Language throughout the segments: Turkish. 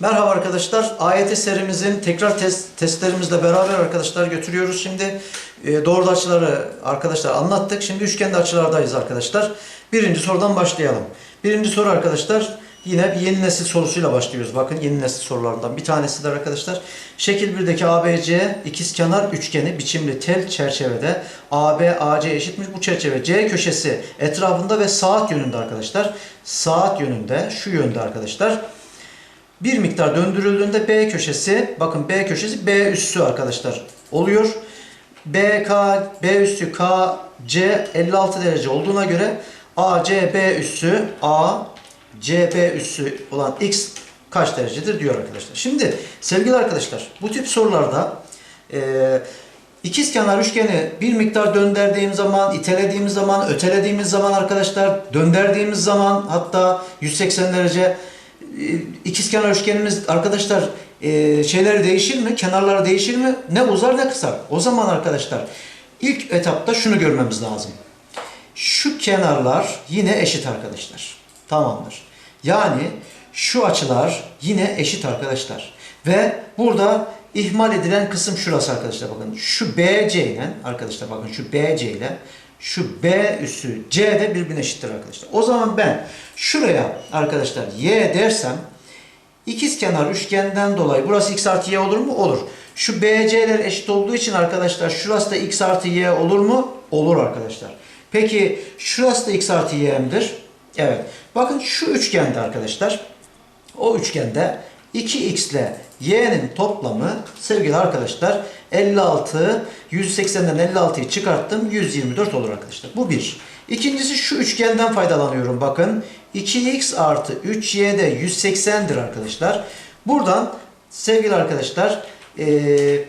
Merhaba arkadaşlar. AYT serimizin tekrar test, testlerimizle beraber arkadaşlar götürüyoruz. Şimdi e, doğru açıları arkadaşlar anlattık. Şimdi üçgende açılardayız arkadaşlar. Birinci sorudan başlayalım. Birinci soru arkadaşlar yine yeni nesil sorusuyla başlıyoruz. Bakın yeni nesil sorularından bir tanesidir arkadaşlar. Şekil 1'deki ABC ikizkenar üçgeni biçimli tel çerçevede AB AC eşitmiş. Bu çerçeve C köşesi etrafında ve saat yönünde arkadaşlar. Saat yönünde şu yönde arkadaşlar bir miktar döndürüldüğünde B köşesi, bakın B köşesi B üssü arkadaşlar oluyor. BK, B üssü KC 56 derece olduğuna göre AC B üssü A C B üssü olan X kaç derecedir diyor arkadaşlar. Şimdi sevgili arkadaşlar bu tip sorularda e, ikiz kenar üçgeni bir miktar döndürdüğüm zaman, itelediğimiz zaman, ötelediğimiz zaman arkadaşlar, döndürdüğümüz zaman hatta 180 derece ikizkenar üçgenimiz arkadaşlar e, şeyleri değişir mi? Kenarları değişir mi? Ne uzar ne kısar. O zaman arkadaşlar ilk etapta şunu görmemiz lazım. Şu kenarlar yine eşit arkadaşlar. Tamamdır. Yani şu açılar yine eşit arkadaşlar. Ve burada ihmal edilen kısım şurası arkadaşlar bakın. Şu BC ile arkadaşlar bakın şu BC ile şu B üssü C de birbirine eşittir arkadaşlar. O zaman ben şuraya arkadaşlar Y dersem ikizkenar üçgenden dolayı burası x artı y olur mu? Olur. Şu BC'ler eşit olduğu için arkadaşlar şurası da x artı y olur mu? Olur arkadaşlar. Peki şurası da x artı y midir? Evet. Bakın şu üçgende arkadaşlar o üçgende 2x ile y'nin toplamı sevgili arkadaşlar 56 180'den 56'yı çıkarttım 124 olur arkadaşlar. Bu bir. İkincisi şu üçgenden faydalanıyorum. Bakın 2x artı 3y de 180'dir arkadaşlar. Buradan sevgili arkadaşlar eee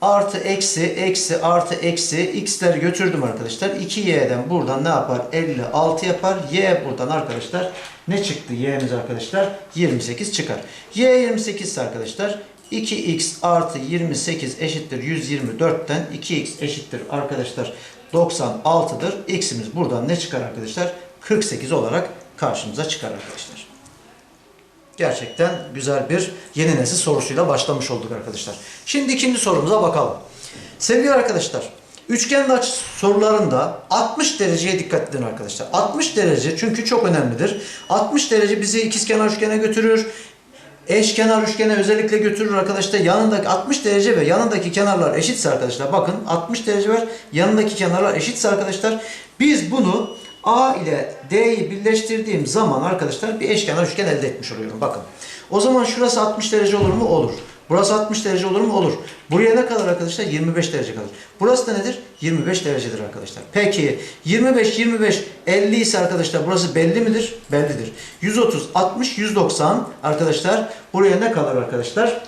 artı eksi eksi artı eksi x'leri götürdüm arkadaşlar. 2y'den buradan ne yapar? 56 yapar. y buradan arkadaşlar ne çıktı? y'miz arkadaşlar 28 çıkar. y 28 ise arkadaşlar 2x artı 28 eşittir 124'ten 2x eşittir arkadaşlar 96'dır. x'imiz buradan ne çıkar arkadaşlar? 48 olarak karşımıza çıkar arkadaşlar. Gerçekten güzel bir yeni nesil sorusuyla başlamış olduk arkadaşlar. Şimdi ikinci sorumuza bakalım. Sevgili arkadaşlar, üçgen aç sorularında 60 dereceye dikkat edin arkadaşlar. 60 derece çünkü çok önemlidir. 60 derece bizi ikizkenar üçgene götürür. Eşkenar üçgene özellikle götürür arkadaşlar. Yanındaki 60 derece ve yanındaki kenarlar eşitse arkadaşlar. Bakın 60 derece var. Yanındaki kenarlar eşitse arkadaşlar. Biz bunu A ile D'yi birleştirdiğim zaman arkadaşlar bir eşkenar üçgen elde etmiş oluyorum. Bakın. O zaman şurası 60 derece olur mu? Olur. Burası 60 derece olur mu? Olur. Buraya ne kadar arkadaşlar? 25 derece kalır. Burası da nedir? 25 derecedir arkadaşlar. Peki 25, 25, 50 ise arkadaşlar burası belli midir? Bellidir. 130, 60, 190 arkadaşlar buraya ne kalır arkadaşlar?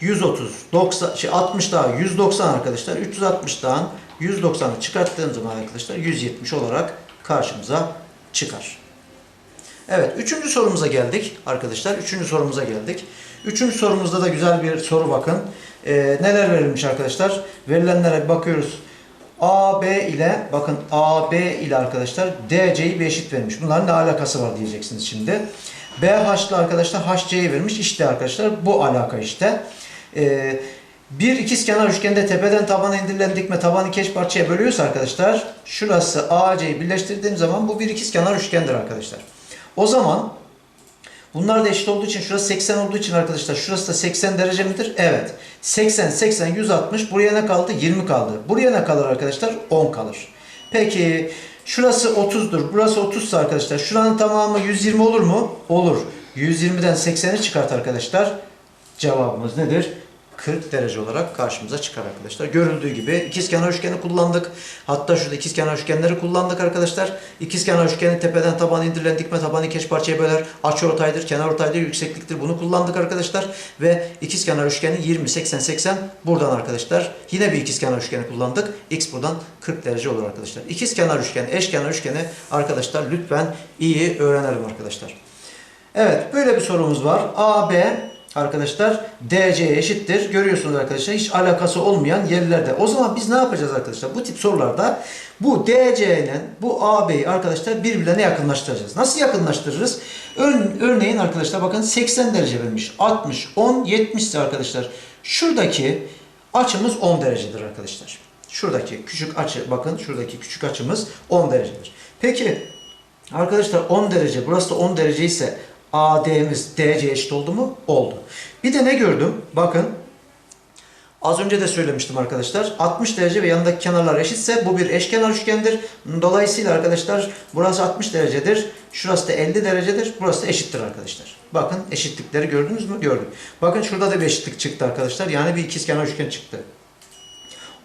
130, 90, şey 60 daha 190 arkadaşlar. 360'dan 190'ı çıkarttığım zaman arkadaşlar 170 olarak karşımıza çıkar. Evet, üçüncü sorumuza geldik arkadaşlar. Üçüncü sorumuza geldik. Üçüncü sorumuzda da güzel bir soru bakın. Ee, neler verilmiş arkadaşlar? Verilenlere bakıyoruz. AB ile bakın AB ile arkadaşlar DC'yi bir eşit vermiş. Bunların ne alakası var diyeceksiniz şimdi. BH ile arkadaşlar HC'yi vermiş. İşte arkadaşlar bu alaka işte. Ee, bir ikizkenar üçgende tepeden tabana indirilen dikme tabanı iki eş parçaya bölüyorsa arkadaşlar şurası AC'yi birleştirdiğim zaman bu bir ikizkenar üçgendir arkadaşlar. O zaman bunlar da eşit olduğu için şurası 80 olduğu için arkadaşlar şurası da 80 derece midir? Evet. 80, 80, 160 buraya ne kaldı? 20 kaldı. Buraya ne kalır arkadaşlar? 10 kalır. Peki şurası 30'dur. Burası 30 ise arkadaşlar şuranın tamamı 120 olur mu? Olur. 120'den 80'i çıkart arkadaşlar. Cevabımız nedir? 40 derece olarak karşımıza çıkar arkadaşlar. Görüldüğü gibi ikizkenar üçgeni kullandık. Hatta şurada ikizkenar üçgenleri kullandık arkadaşlar. İkizkenar üçgeni tepeden tabana indirilen dikme tabanı iki eş parçaya böler. Açı ortaydır, kenar ortaydır, yüksekliktir. Bunu kullandık arkadaşlar. Ve ikizkenar üçgeni 20, 80, 80 buradan arkadaşlar. Yine bir ikizkenar üçgeni kullandık. X buradan 40 derece olur arkadaşlar. İkizkenar üçgeni, eşkenar üçgeni arkadaşlar lütfen iyi öğrenelim arkadaşlar. Evet böyle bir sorumuz var. AB arkadaşlar DC'ye eşittir. Görüyorsunuz arkadaşlar hiç alakası olmayan yerlerde. O zaman biz ne yapacağız arkadaşlar? Bu tip sorularda bu DC'nin bu AB'yi arkadaşlar birbirlerine yakınlaştıracağız. Nasıl yakınlaştırırız? Ör- örneğin arkadaşlar bakın 80 derece vermiş. 60, 10, 70 ise arkadaşlar şuradaki açımız 10 derecedir arkadaşlar. Şuradaki küçük açı bakın şuradaki küçük açımız 10 derecedir. Peki arkadaşlar 10 derece burası da 10 derece ise AD'miz DC eşit oldu mu? Oldu. Bir de ne gördüm? Bakın Az önce de söylemiştim arkadaşlar. 60 derece ve yanındaki kenarlar eşitse bu bir eşkenar üçgendir. Dolayısıyla arkadaşlar burası 60 derecedir. Şurası da 50 derecedir. Burası da eşittir arkadaşlar. Bakın eşitlikleri gördünüz mü? Gördük. Bakın şurada da bir eşitlik çıktı arkadaşlar. Yani bir ikizkenar üçgen çıktı.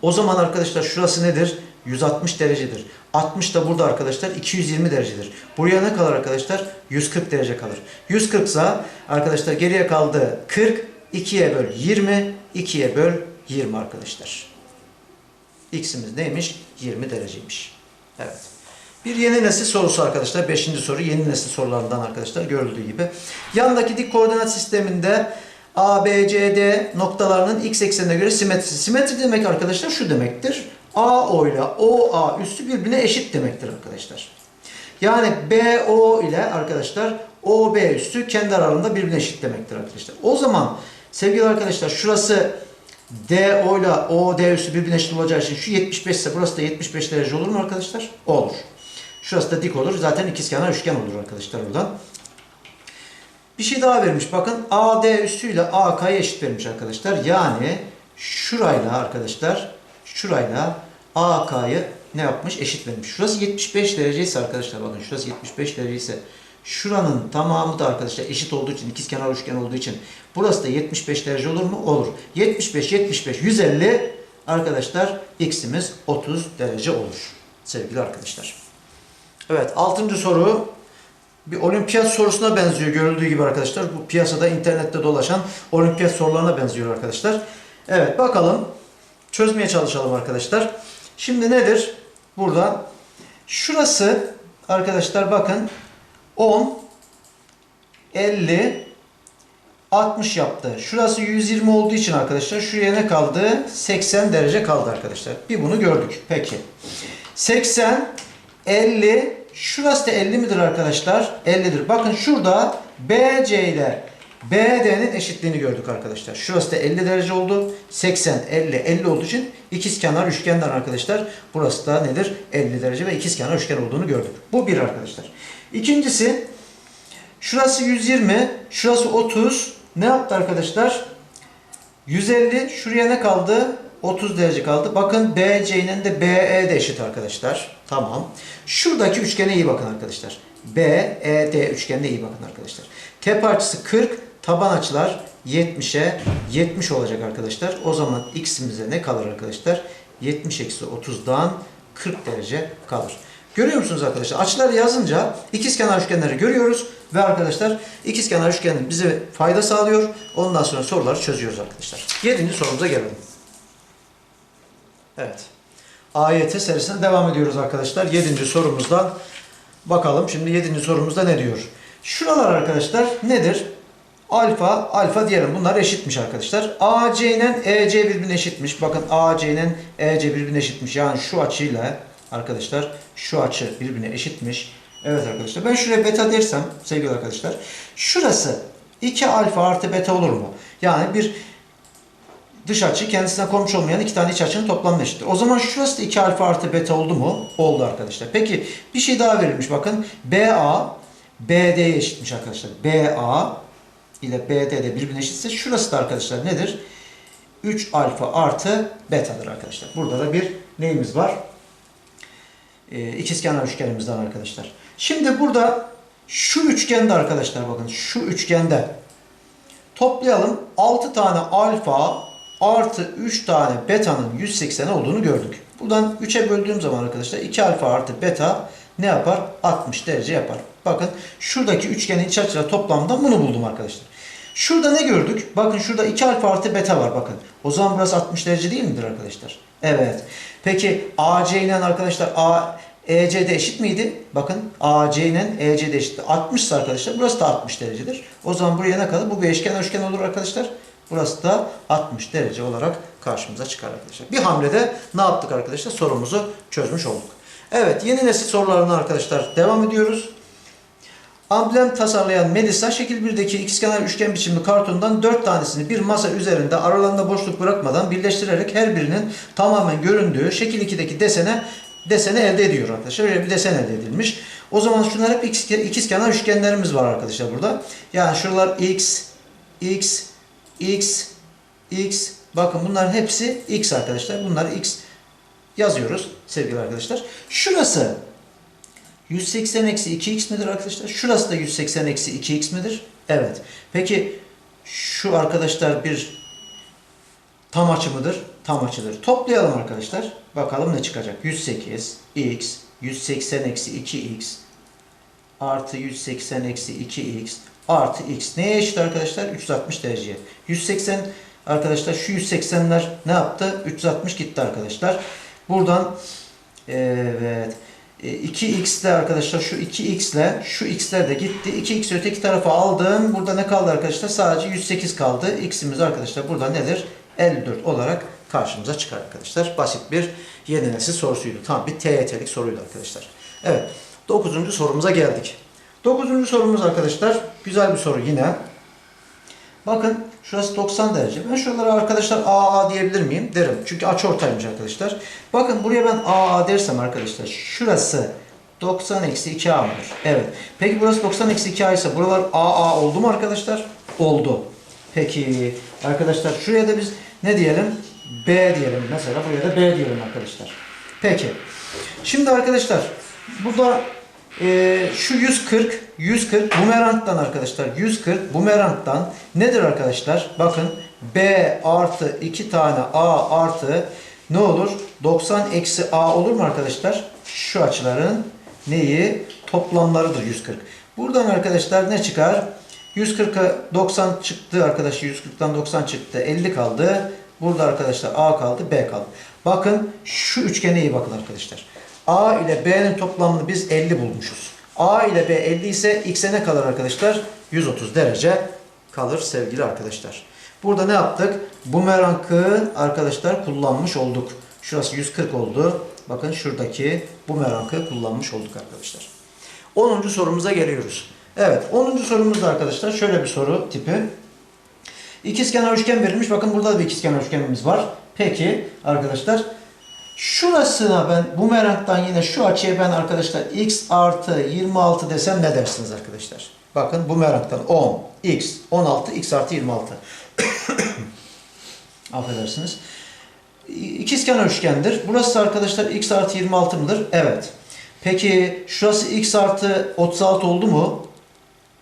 O zaman arkadaşlar şurası nedir? 160 derecedir. 60 da burada arkadaşlar 220 derecedir. Buraya ne kalır arkadaşlar? 140 derece kalır. 140 ise arkadaşlar geriye kaldı 40. 2'ye böl 20. 2'ye böl 20 arkadaşlar. X'imiz neymiş? 20 dereceymiş. Evet. Bir yeni nesil sorusu arkadaşlar. Beşinci soru yeni nesil sorularından arkadaşlar görüldüğü gibi. Yandaki dik koordinat sisteminde A, B, C, D noktalarının x eksenine göre simetrisi. Simetri demek arkadaşlar şu demektir. A, O ile O, A üstü birbirine eşit demektir arkadaşlar. Yani B, O ile arkadaşlar O, B üstü kendi aralarında birbirine eşit demektir arkadaşlar. O zaman sevgili arkadaşlar şurası D, O ile O, D üstü birbirine eşit olacağı için şu 75 ise burası da 75 derece olur mu arkadaşlar? Olur. Şurası da dik olur. Zaten ikizkenar üçgen olur arkadaşlar buradan. Bir şey daha vermiş. Bakın AD üstüyle AK'ya eşit vermiş arkadaşlar. Yani şurayla arkadaşlar şurayla AK'yı ne yapmış? Eşit vermiş. Şurası 75 derece ise arkadaşlar bakın şurası 75 derece ise şuranın tamamı da arkadaşlar eşit olduğu için ikizkenar üçgen olduğu için burası da 75 derece olur mu? Olur. 75 75 150 arkadaşlar x'imiz 30 derece olur. Sevgili arkadaşlar. Evet 6. soru bir olimpiyat sorusuna benziyor görüldüğü gibi arkadaşlar. Bu piyasada internette dolaşan olimpiyat sorularına benziyor arkadaşlar. Evet bakalım çözmeye çalışalım arkadaşlar. Şimdi nedir? Burada şurası arkadaşlar bakın 10 50 60 yaptı. Şurası 120 olduğu için arkadaşlar şuraya ne kaldı? 80 derece kaldı arkadaşlar. Bir bunu gördük. Peki. 80 50 Şurası da 50 midir arkadaşlar? 50'dir. Bakın şurada BC ile BD'nin eşitliğini gördük arkadaşlar. Şurası da 50 derece oldu. 80, 50, 50 olduğu için ikizkenar üçgenden arkadaşlar. Burası da nedir? 50 derece ve ikizkenar üçgen olduğunu gördük. Bu bir arkadaşlar. İkincisi şurası 120, şurası 30. Ne yaptı arkadaşlar? 150, şuraya ne kaldı? 30 derece kaldı. Bakın BC ile de BE de eşit arkadaşlar. Tamam. Şuradaki üçgene iyi bakın arkadaşlar. BED üçgenine iyi bakın arkadaşlar. Tepe açısı 40, taban açılar 70'e 70 olacak arkadaşlar. O zaman x'imize ne kalır arkadaşlar? 70 eksi 30'dan 40 derece kalır. Görüyor musunuz arkadaşlar? Açıları yazınca ikizkenar üçgenleri görüyoruz ve arkadaşlar ikizkenar üçgenin bize fayda sağlıyor. Ondan sonra soruları çözüyoruz arkadaşlar. Yedinci sorumuza gelelim. Evet. AYT serisine devam ediyoruz arkadaşlar. Yedinci sorumuzda bakalım. Şimdi yedinci sorumuzda ne diyor? Şuralar arkadaşlar nedir? Alfa, alfa diyelim. Bunlar eşitmiş arkadaşlar. AC ile EC birbirine eşitmiş. Bakın AC ile EC birbirine eşitmiş. Yani şu açıyla arkadaşlar şu açı birbirine eşitmiş. Evet arkadaşlar. Ben şuraya beta dersem sevgili arkadaşlar. Şurası 2 alfa artı beta olur mu? Yani bir dış açı kendisine komşu olmayan iki tane iç açının toplamına eşittir. O zaman şurası da 2 alfa artı beta oldu mu? Oldu arkadaşlar. Peki bir şey daha verilmiş bakın. BA BD'ye eşitmiş arkadaşlar. BA ile BD de birbirine eşitse şurası da arkadaşlar nedir? 3 alfa artı betadır arkadaşlar. Burada da bir neyimiz var? Ee, ikizkenar üçgenimizden arkadaşlar. Şimdi burada şu üçgende arkadaşlar bakın şu üçgende toplayalım 6 tane alfa artı 3 tane beta'nın 180 olduğunu gördük. Buradan 3'e böldüğüm zaman arkadaşlar 2 alfa artı beta ne yapar? 60 derece yapar. Bakın şuradaki üçgenin iç açıyla toplamda bunu buldum arkadaşlar. Şurada ne gördük? Bakın şurada 2 alfa artı beta var bakın. O zaman burası 60 derece değil midir arkadaşlar? Evet. Peki AC ile arkadaşlar A ECD eşit miydi? Bakın AC ile ECD eşit. 60 ise arkadaşlar burası da 60 derecedir. O zaman buraya ne kalır? Bu bir eşkenar üçgen olur arkadaşlar. Burası da 60 derece olarak karşımıza çıkar arkadaşlar. Bir hamlede ne yaptık arkadaşlar? Sorumuzu çözmüş olduk. Evet yeni nesil sorularına arkadaşlar devam ediyoruz. Amblem tasarlayan Melisa şekil 1'deki ikizkenar üçgen biçimli kartondan 4 tanesini bir masa üzerinde aralarında boşluk bırakmadan birleştirerek her birinin tamamen göründüğü şekil 2'deki desene deseni elde ediyor arkadaşlar. Öyle bir desen elde edilmiş. O zaman şunlar hep ikiz- ikizkenar üçgenlerimiz var arkadaşlar burada. Yani şuralar x, x, x, x. Bakın bunların hepsi x arkadaşlar. Bunlar x yazıyoruz sevgili arkadaşlar. Şurası 180 eksi 2x midir arkadaşlar? Şurası da 180 eksi 2x midir? Evet. Peki şu arkadaşlar bir tam açı mıdır? Tam açıdır. Toplayalım arkadaşlar. Bakalım ne çıkacak? 108 x 180 eksi 2x artı 180 eksi 2x artı x. Neye eşit arkadaşlar? 360 dereceye. 180 arkadaşlar şu 180'ler ne yaptı? 360 gitti arkadaşlar. Buradan evet. E, 2x ile arkadaşlar şu 2x ile şu x'ler de gitti. 2x öteki tarafa aldım. Burada ne kaldı arkadaşlar? Sadece 108 kaldı. x'imiz arkadaşlar burada nedir? 54 olarak karşımıza çıkar arkadaşlar. Basit bir yeni nesil sorusuydu. Tam bir TYT'lik soruydu arkadaşlar. Evet. 9. sorumuza geldik. 9. sorumuz arkadaşlar güzel bir soru yine. Bakın şurası 90 derece. Ben şuralara arkadaşlar AA diyebilir miyim? Derim. Çünkü açıortaymış arkadaşlar. Bakın buraya ben AA dersem arkadaşlar şurası 90 eksi 2A mıdır? Evet. Peki burası 90 eksi 2A ise buralar AA oldu mu arkadaşlar? Oldu. Peki arkadaşlar şuraya da biz ne diyelim? B diyelim mesela. Buraya da B diyelim arkadaşlar. Peki. Şimdi arkadaşlar burada ee, şu 140, 140 bumerangdan arkadaşlar 140 bumerangdan nedir arkadaşlar? Bakın B artı 2 tane A artı ne olur? 90 eksi A olur mu arkadaşlar? Şu açıların neyi? Toplamlarıdır 140. Buradan arkadaşlar ne çıkar? 140'a 90 çıktı arkadaşlar. 140'tan 90 çıktı. 50 kaldı. Burada arkadaşlar A kaldı, B kaldı. Bakın şu üçgene iyi bakın arkadaşlar. A ile B'nin toplamını biz 50 bulmuşuz. A ile B 50 ise X'e ne kalır arkadaşlar? 130 derece kalır sevgili arkadaşlar. Burada ne yaptık? Bumerangı arkadaşlar kullanmış olduk. Şurası 140 oldu. Bakın şuradaki bumerangı kullanmış olduk arkadaşlar. 10. sorumuza geliyoruz. Evet 10. sorumuzda arkadaşlar şöyle bir soru tipi. İkizkenar üçgen verilmiş. Bakın burada da bir ikizkenar üçgenimiz var. Peki arkadaşlar Şurasına ben bumerangdan yine şu açıya ben arkadaşlar x artı 26 desem ne dersiniz arkadaşlar? Bakın bumerangdan 10, x, 16, x artı 26. Affedersiniz. İkizkenar üçgendir. Burası arkadaşlar x artı 26 mıdır? Evet. Peki şurası x artı 36 oldu mu?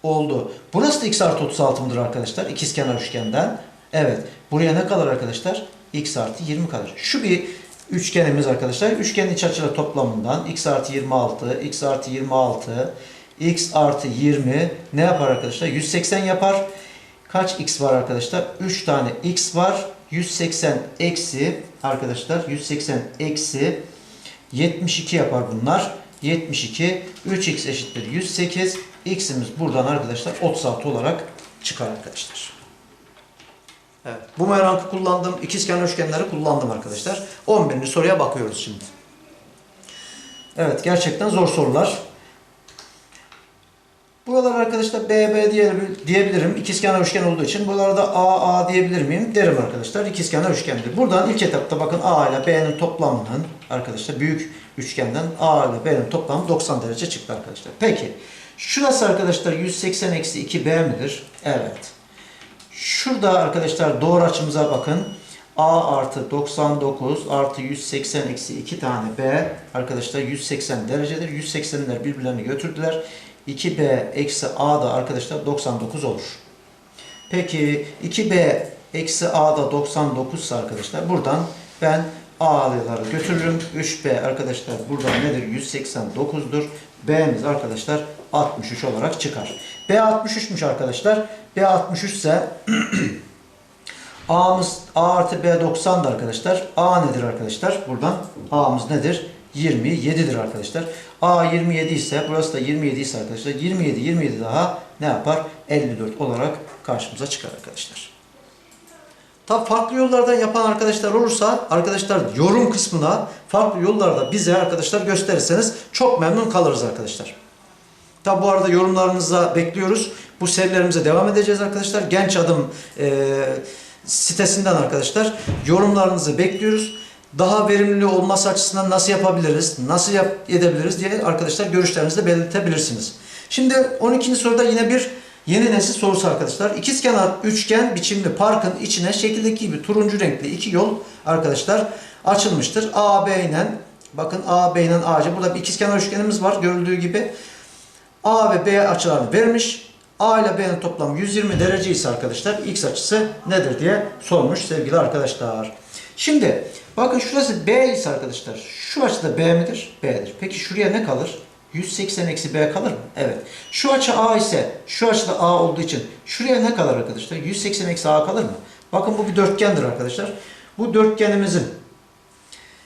Oldu. Burası da x artı 36 mıdır arkadaşlar? İkizkenar üçgenden. Evet. Buraya ne kalır arkadaşlar? x artı 20 kalır. Şu bir üçgenimiz arkadaşlar. Üçgenin iç açıları toplamından x artı 26, x artı 26, x artı 20 ne yapar arkadaşlar? 180 yapar. Kaç x var arkadaşlar? 3 tane x var. 180 eksi arkadaşlar 180 eksi 72 yapar bunlar. 72 3x eşittir 108. x'imiz buradan arkadaşlar 36 olarak çıkar arkadaşlar. Evet. Bumerang'ı kullandım. İkizkenar üçgenleri kullandım arkadaşlar. 11. soruya bakıyoruz şimdi. Evet gerçekten zor sorular. Buralar arkadaşlar B, B diyebilirim. İkizkenar üçgen olduğu için buralarda A, A diyebilir miyim? Derim arkadaşlar. İkizkenar üçgendir. Buradan ilk etapta bakın A ile B'nin toplamının arkadaşlar büyük üçgenden A ile B'nin toplamı 90 derece çıktı arkadaşlar. Peki. Şurası arkadaşlar 180 eksi 2B midir? Evet. Şurada arkadaşlar doğru açımıza bakın. A artı 99 artı 180 eksi 2 tane B arkadaşlar 180 derecedir. 180'ler birbirlerini götürdüler. 2B eksi A da arkadaşlar 99 olur. Peki 2B eksi A da 99 ise arkadaşlar buradan ben A'ları götürürüm. 3B arkadaşlar buradan nedir? 189'dur. B'miz arkadaşlar 63 olarak çıkar. B 63'müş arkadaşlar. B 63 ise A'mız A artı B 90'dı arkadaşlar. A nedir arkadaşlar? Buradan A'mız nedir? 27'dir arkadaşlar. A 27 ise burası da 27 ise arkadaşlar 27 27 daha ne yapar? 54 olarak karşımıza çıkar arkadaşlar. Tabi farklı yollardan yapan arkadaşlar olursa arkadaşlar yorum kısmına farklı yollarda bize arkadaşlar gösterirseniz çok memnun kalırız arkadaşlar. Tabi bu arada yorumlarınızı bekliyoruz. Bu serilerimize devam edeceğiz arkadaşlar. Genç Adım e, sitesinden arkadaşlar yorumlarınızı bekliyoruz. Daha verimli olması açısından nasıl yapabiliriz, nasıl yap edebiliriz diye arkadaşlar görüşlerinizi de belirtebilirsiniz. Şimdi 12. soruda yine bir yeni nesil sorusu arkadaşlar. İkizkenar üçgen biçimli parkın içine şekildeki gibi turuncu renkli iki yol arkadaşlar açılmıştır. A, ile bakın A, B ile AC burada bir ikizkenar üçgenimiz var görüldüğü gibi. A ve B açılarını vermiş. A ile B'nin toplamı 120 derece ise arkadaşlar x açısı nedir diye sormuş sevgili arkadaşlar. Şimdi bakın şurası B ise arkadaşlar şu açıda B midir? B'dir. Peki şuraya ne kalır? 180 eksi B kalır mı? Evet. Şu açı A ise şu açıda A olduğu için şuraya ne kalır arkadaşlar? 180 eksi A kalır mı? Bakın bu bir dörtgendir arkadaşlar. Bu dörtgenimizin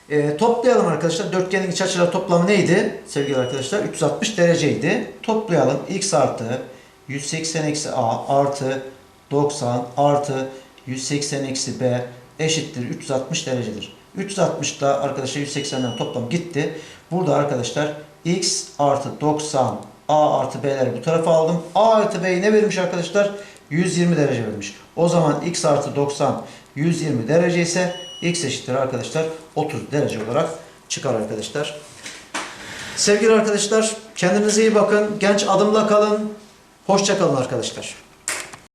e, toplayalım arkadaşlar. Dörtgenin iç açıları toplamı neydi? Sevgili arkadaşlar 360 dereceydi. Toplayalım. X artı 180 eksi A artı 90 artı 180 eksi B eşittir 360 derecedir. 360 da arkadaşlar 180'den toplam gitti. Burada arkadaşlar X artı 90 A artı B'leri bu tarafa aldım. A artı B'yi ne vermiş arkadaşlar? 120 derece vermiş. O zaman X artı 90 120 derece ise X eşittir arkadaşlar 30 derece olarak çıkar arkadaşlar. Sevgili arkadaşlar kendinize iyi bakın. Genç adımla kalın. Hoşça kalın arkadaşlar.